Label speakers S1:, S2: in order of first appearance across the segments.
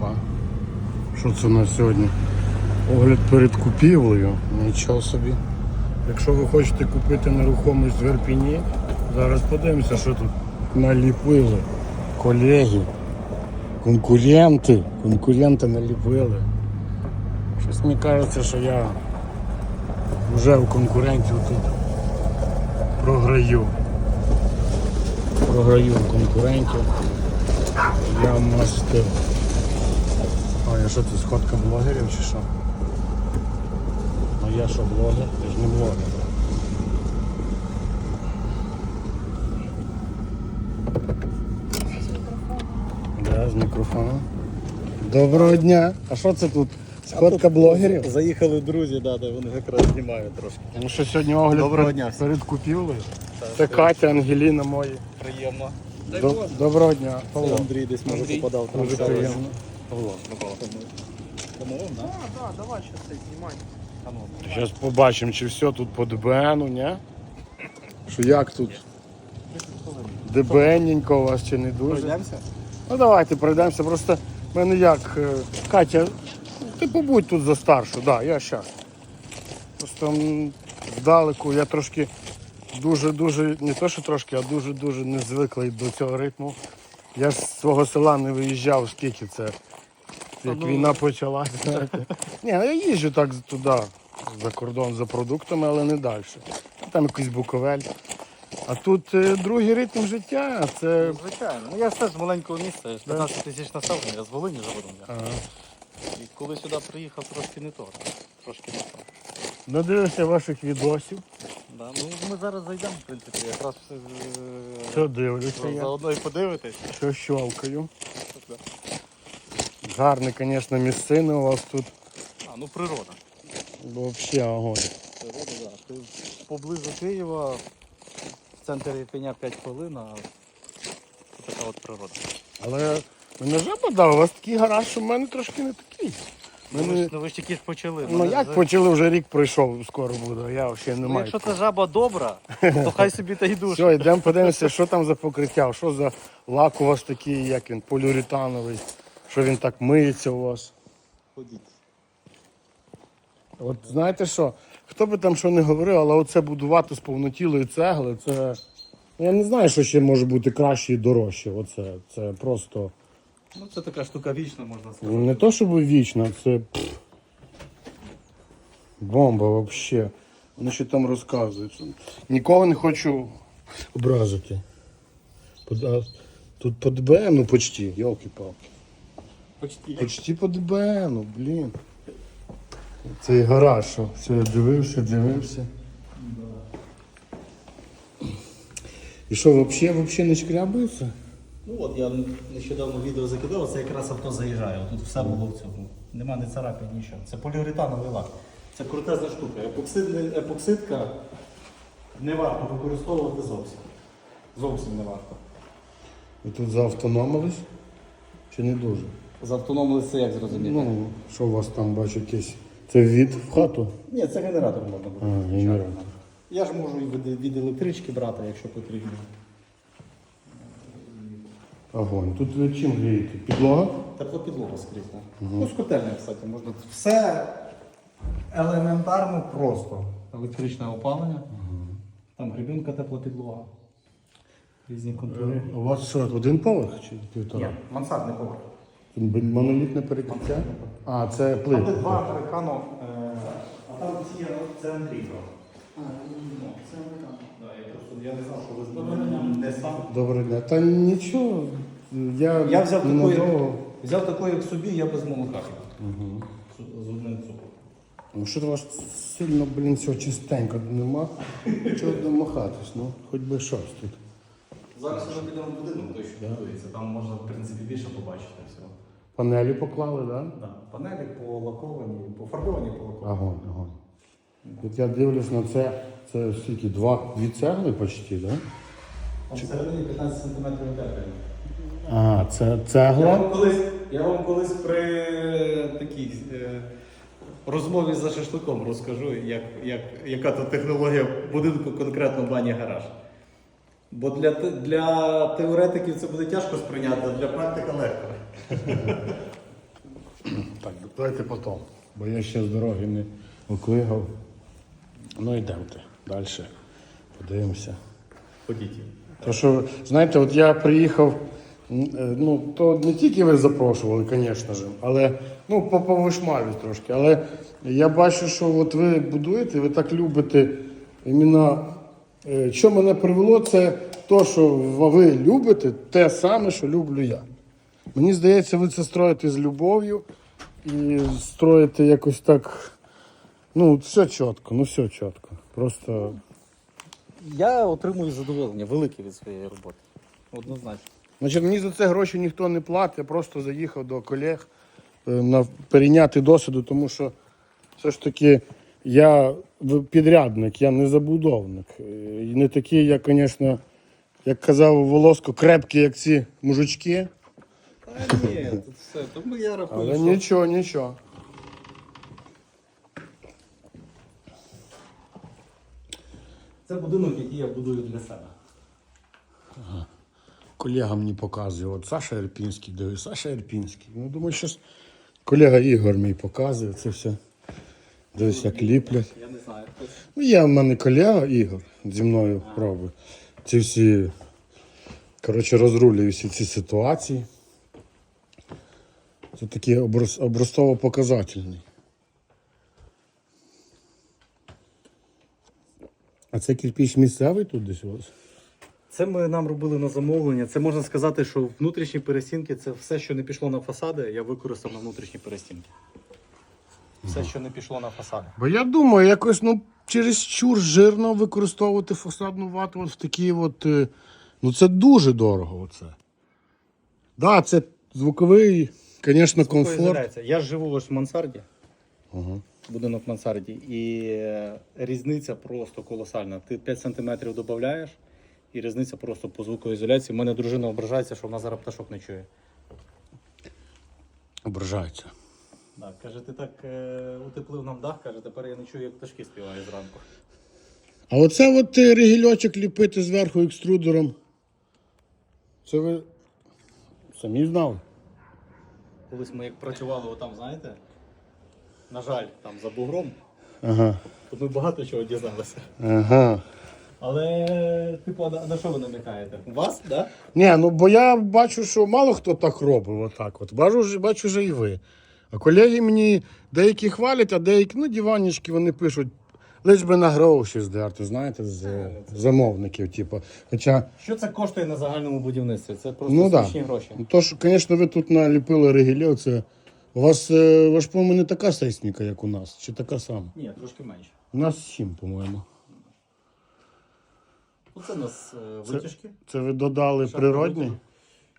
S1: Опа. Що це у нас сьогодні? Огляд перед купівлею. Нічого собі. Якщо ви хочете купити нерухомість в Ірпіні, зараз подивимося, що тут наліпили. Колеги, конкуренти, конкуренти наліпили. Щось мені кажеться, що я вже у конкурентів тут програю. Програю конкурентів. Я А я що це сходка блогерів чи що? А я що блогер? Я ж не блогер. Да, з мікрофоном. Доброго дня. А що це тут? Сходка блогерів?
S2: Заїхали друзі, да, де вони якраз знімають трошки.
S1: Ну що сьогодні огляд
S2: Доброго дня
S1: перед купівлею. Це Катя, Ангеліна мої.
S2: Приємно.
S1: До- Доброго дня.
S2: Це
S1: Павло.
S2: Андрій десь може попадав.
S1: Дуже приємно.
S2: Павло. Домовив, да?
S3: Да, давай сейчас це знімай.
S2: А ну,
S1: Зараз побачимо, чи все тут по ДБНу, ні? Що як тут? ДБНненько у вас чи не дуже?
S2: Пройдемося?
S1: Ну давайте пройдемося. Просто в мене як. е, Катя, ти побудь тут за старшу, да, я щас. Просто м, здалеку я трошки дуже-дуже, не то що трошки, а дуже-дуже не звиклий до цього ритму. Я з свого села не виїжджав, скільки це. Як війна почалася. Ні, ну я їжджу так туди, за кордон за продуктами, але не далі. Там якийсь буковель. А тут е, другий ритм життя, це
S2: Звичайно. Ну я ж теж з маленького міста, я ж 15 тисяч населення, я з Волині заводом.
S1: Ага.
S2: І коли сюди приїхав, трошки не то. Трошки не то.
S1: Надивився ваших відосів.
S2: Да. Ну ми зараз зайдемо, в принципі, якраз е,
S1: Що дивлюся я,
S2: заодно і подивитись.
S1: що щолкаю. Гарне, звісно, місцини у вас тут.
S2: А, ну природа.
S1: Взагалі огонь.
S2: Природа, да. Поблизу Києва, в центрі Ірпеня 5 хвилин, а це така от природа.
S1: Але мене жаба дав, у вас такий гараж, що в мене трошки не такий.
S2: Ну, ви, ж, ну ви ж тільки ж почали.
S1: Ну як
S2: за-
S1: почали, вже рік пройшов, скоро буде, я взагалі не
S2: Ну,
S1: маю.
S2: якщо це жаба добра, то хай собі та й душе.
S1: Все, йдемо подивимося, що там за покриття, що за лак у вас такий, як він, поліуретановий, що він так миється у вас.
S2: Ходіть.
S1: От знаєте що, хто би там що не говорив, але оце будувати з повнотілої цегли, це. Я не знаю, що ще може бути краще і дорожче. Оце. Це просто
S2: Ну це така штука вічна, можна сказати.
S1: не то, щоб вічно, це пф, бомба взагалі. Вони ще там розказують. Нікого не хочу образити. Тут по ДБН, ну почти, йолки-палки.
S2: Почти.
S1: Почти по ДБНу, блін. Цей гараж, що все я дивився, дивився. І що, взагалі, взагалі не шкрябається?
S2: Ну от я нещодавно відео закидав, це якраз авто заїжджає. Тут все було в цьому. Нема ні царапин, нічого. Це поліуретановий лак. Це крутезна штука. Епоксидний- епоксидка не варто використовувати зовсім. Зовсім не варто.
S1: Ви тут заавтономились? Чи не дуже?
S2: З автономили це як зрозуміти?
S1: Ну, що у вас там бачу якийсь? Це від в хату?
S2: Ні, це генератор можна буде.
S1: А, генератор.
S2: Я ж можу і від, від електрички брати, якщо потрібно.
S1: Огонь. Тут ви чим грієте? Підлога?
S2: Теплопідлога скрізь. так. Ну, з котельня, кстати, можна. Все елементарно просто. Електричне опалення. Там грибінка теплопідлога. Різні контури.
S1: У вас що, один поверх чи півтора?
S2: Ні, мансардний поверх.
S1: Монолітне перекриття? А, це
S2: де
S1: плитка.
S2: два американо, е, а там ці є, це Андрій брав. А, ну, це американо. Я просто я не знав, що ви з не сам.
S1: Доброго дня. Та нічого. Я,
S2: Я взяв таку, як, взяв таку, як собі, я без молока. З- З одним цукром.
S1: Ну що у вас сильно, блін, всього чистенько нема. Чого домахатись, ну, хоч би щось тут.
S2: Зараз вже підемо в будинок, той що будується. Там можна, в принципі, більше побачити всього.
S1: Панелі поклали, так? Да?
S2: Да. Панелі полаковані, пофарбовані, полаковані.
S1: Огонь, огонь. От я дивлюсь на це, це скільки, два, дві цегли почти, так? Да?
S2: Там всередині 15 см утеплення.
S1: А, це
S2: Я
S1: цегла.
S2: вам колись, я вам колись при такій е, розмові за шашликом розкажу, як, як, яка то технологія будинку конкретно бані гараж. Бо для, для теоретиків це буде тяжко сприйняти, а для практика легко.
S1: Так, давайте потім, бо я ще з дороги не оклигав. Ну йдемте далі. Подивимося.
S2: Ходіть.
S1: То що, знаєте, от я приїхав, е, ну, то не тільки ви запрошували, звісно ж, але ну, по повишмаві трошки. Але я бачу, що от ви будуєте, ви так любите іменно. Е, Що мене привело, це то, що ви любите, те саме, що люблю я. Мені здається, ви це строїте з любов'ю і строїте якось так. Ну, все чітко, ну все чітко. Просто.
S2: Я отримую задоволення велике від своєї роботи. Однозначно.
S1: Значить, мені за це гроші ніхто не платить, я просто заїхав до колег е, на перейняти досвіду, тому що все ж таки я підрядник, я не забудовник. Е, І не такий, я, звісно, як казав Волоско, крепкий, як ці мужички.
S2: Та ні, тут все. Тому я рахую,
S1: Але
S2: що
S1: нічого, нічого.
S2: це будинок, який я будую для себе.
S1: Колега мені показує, от Саша Ерпінський, дивись, Саша Ерпінський. Ну, думаю, що колега Ігор мій показує це все. Дивись, як ліплять. Ну, є в мене колега Ігор зі мною пробує. Ці всі, коротше, розрулює всі ці ситуації. Це такий образ, образцово-показательний. А це кирпіч місцевий тут десь у вас?
S2: Це ми нам робили на замовлення. Це можна сказати, що внутрішні перестінки це все, що не пішло на фасади, я використав на внутрішні перестінки. Все, що не пішло на фасади.
S1: Бо я думаю, якось ну, через чур жирно використовувати фасадну вату от в такі от. е, Ну це дуже дорого. Оце. Да, це звуковий, звісно, комфорт.
S2: Я живу ось в мансарді,
S1: Ага.
S2: будинок в мансарді, і е, різниця просто колосальна. Ти 5 сантиметрів додаєш, і різниця просто по звукоізоляції. У мене дружина ображається, що вона зараз пташок не чує.
S1: Ображаються.
S2: Так, каже, ти так е, утеплив нам дах, каже, тепер я не чую, як пташки співають зранку.
S1: А оце от е, ригільочок ліпити зверху екструдером. Це ви самі знали?
S2: Колись ми як працювали отам, знаєте, на жаль, там за бугром,
S1: Ага.
S2: то ми багато чого дізналися.
S1: Ага.
S2: Але, типу, а на, на що ви намікаєте? У вас, так? Да?
S1: Ні, ну бо я бачу, що мало хто так робив, отак. От. Бачу, ж- бачу вже і ви. А колеги мені деякі хвалять, а деякі, ну, диванічки вони пишуть, лиш би на гроші здерти, знаєте, з е, замовників. Типу. Хоча,
S2: Що це коштує на загальному будівництві? Це просто
S1: ну
S2: смішні гроші.
S1: Да. То, що, звісно, ви тут наліпили ригілів, це. У вас, е, ви по-моєму, не така сейсміка, як у нас, чи така сама?
S2: Ні, трошки менше.
S1: У нас сім, по-моєму.
S2: Оце у нас е, витяжки.
S1: Це ви додали
S2: Шахта
S1: природний?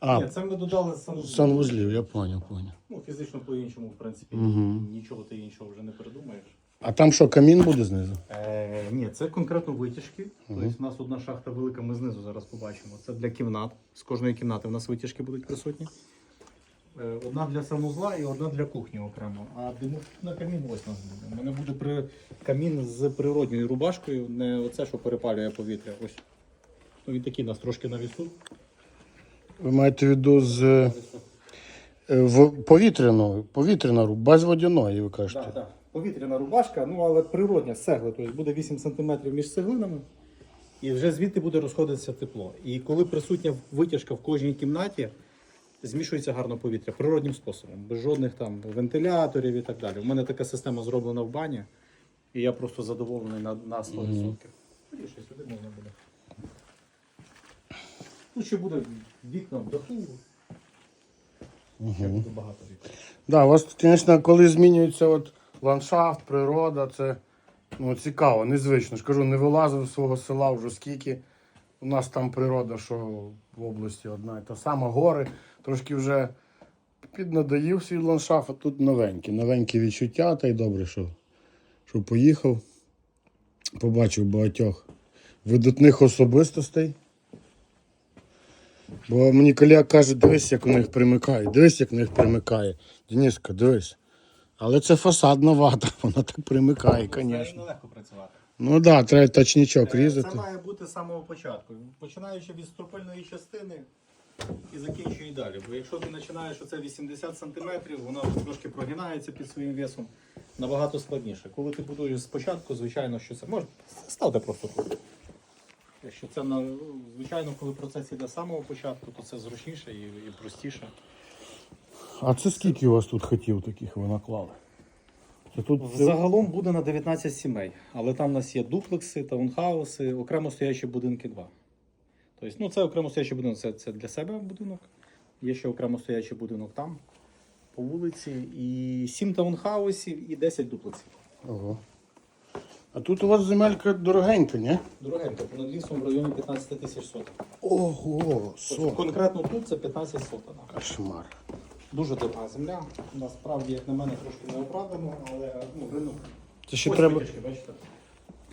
S1: А,
S2: Ні, це ми додали сан...
S1: санвузлів, я поняв, поняв.
S2: Ну, фізично по-іншому, в принципі,
S1: Мгм.
S2: нічого ти іншого вже не придумаєш.
S1: А там що, камін буде знизу?
S2: Е, ні, це конкретно витяжки. Тобто у нас одна шахта велика, ми знизу зараз побачимо. Це для кімнат. З кожної кімнати у нас витяжки будуть присутні. Е, одна для санузла і одна для кухні окремо. А на камін ось у нас буде. У мене буде при... камін з природньою рубашкою, не оце, що перепалює повітря. Ось. Ну, він такий у нас трошки на вісу.
S1: Ви маєте в виду з е, в повітряну, повітряна ру- без водяної, ви кажете.
S2: Так, так. Повітряна рубашка, ну але природня з цегли, тобто буде 8 см між цеглинами, і вже звідти буде розходитися тепло. І коли присутня витяжка в кожній кімнаті, змішується гарно повітря природнім способом, без жодних там вентиляторів і так далі. У мене така система зроблена в бані, і я просто задоволений на, на 100%. Mm ще сюди можна буде. Тут ще буде вікна в даху. Ще буде багато вікон.
S1: Да, у вас, звісно, коли змінюється от ландшафт, природа, це ну, цікаво, незвично. ж кажу, не вилазив з свого села вже скільки. У нас там природа, що в області одна і та сама, гори. Трошки вже піднадоїв свій ландшафт, а тут новенькі. Новенькі відчуття, та й добре, що, що поїхав. Побачив багатьох видатних особистостей. Бо мені колега каже, дивись, як у них примикає, дивись, як у них примикає. Дениска, дивись. Але це фасадна вата, вона так примикає, звісно.
S2: працювати.
S1: Ну так, да, треба точничок
S2: Е,
S1: різати.
S2: Це має бути з самого початку. Починаючи від стропильної частини, і закінчуй далі. Бо якщо ти починаєш оце 80 см, воно трошки прогинається під своїм весом, набагато складніше. Коли ти будуєш спочатку, звичайно, що це може ставте просто тут. Якщо це на звичайно, коли процес йде з самого початку, то це зручніше і, і простіше.
S1: А це скільки у вас тут хотів таких ви наклали? Це тут
S2: Загалом буде на 19 сімей, але там у нас є дуплекси, таунхауси, окремо стоячі будинки 2. Тобто, ну, це окремо стоячий будинок, це, це для себе будинок. Є ще окремо стоячий будинок там, по вулиці, і 7 таунхаусів і 10 дуплексів.
S1: Ого. А тут у вас земелька дорогенька, ні?
S2: Дорогенько, понад лісом в районі 15 тисяч соток.
S1: Ого, со.
S2: конкретно тут це 15 соток.
S1: Кошмар.
S2: Дуже дорога земля. Насправді, як на мене, трошки не оправдано, але ну, ринок.
S1: Це ще
S2: Ось
S1: треба.
S2: витяжки, бачите?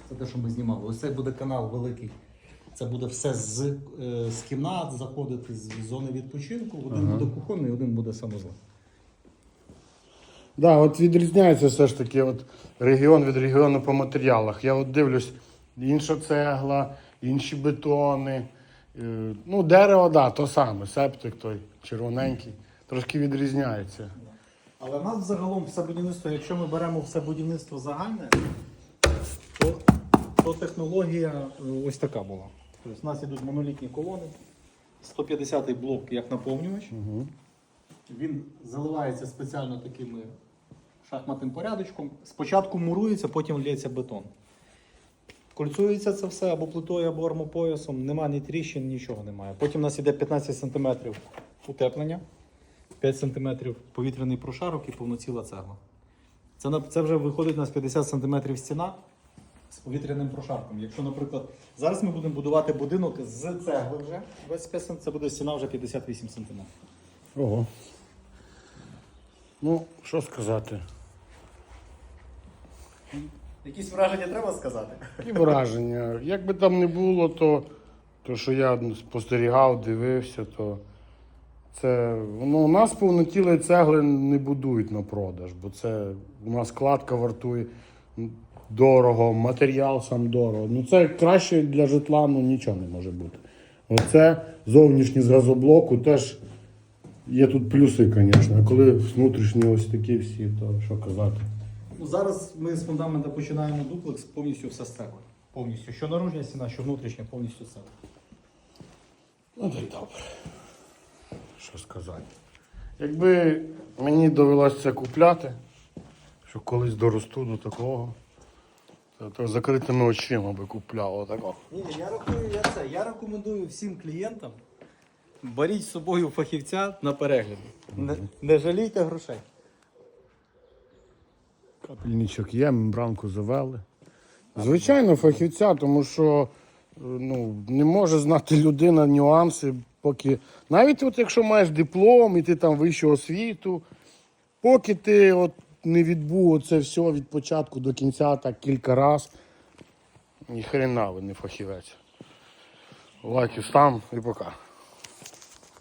S2: Це те, що ми знімали. Ось це буде канал великий. Це буде все з, е, з кімнат заходити з зони відпочинку. Один буде кухонний, один буде санузел.
S1: Да, от відрізняється все ж таки от регіон від регіону по матеріалах. Я от дивлюсь, інша цегла, інші бетони. Е, Ну, дерево, да, то саме, септик той червоненький, трошки відрізняється.
S2: Але в нас загалом все будівництво, якщо ми беремо все будівництво загальне, то, то технологія е, ось така була. Тобто у нас ідуть монолітні колони, 150-й блок як наповнювач. Він заливається спеціально такими шахматним порядочком. Спочатку мурується, потім лється бетон. Кольцується це все або плитою, або армопоясом, нема ні тріщин, нічого немає. Потім у нас іде 15 см утеплення, 5 см повітряний прошарок і повноціла цегла. Це, це вже виходить у нас 50 см стіна з повітряним прошарком. Якщо, наприклад, зараз ми будемо будувати будинок з цегли вже 25 см, це буде стіна вже 58 см.
S1: Ого. Ну, що сказати?
S2: Якісь враження треба сказати?
S1: І враження. Як би там не було, то, то що я спостерігав, дивився, то це ну, у нас повнотілої цегли не будують на продаж, бо це у нас кладка вартує дорого, матеріал сам дорого. Ну це краще для житла ну, нічого не може бути. Оце зовнішній з газоблоку теж є тут плюси, звісно. А коли внутрішні ось такі всі, то що казати.
S2: Зараз ми з фундамента починаємо дуплекс повністю все з. Повністю. Що наружня стіна, що внутрішня, повністю цегли.
S1: Ну, так добре. Що сказати? Якби мені довелося це купляти, що колись доросту до такого, то, то закритими очима би купляв отако.
S2: Ні, я рахую, я це. Я рекомендую всім клієнтам. Беріть з собою фахівця на перегляд. Не, не жалійте грошей.
S1: Капельничок є, мембранку завели. Звичайно, фахівця, тому що е, ну, не може знати людина нюанси, поки. Навіть от якщо маєш диплом і ти там вищу освіту, поки ти от не відбув це все від початку до кінця так кілька разів, ні хрена ви не фахівець. Лайки став і пока.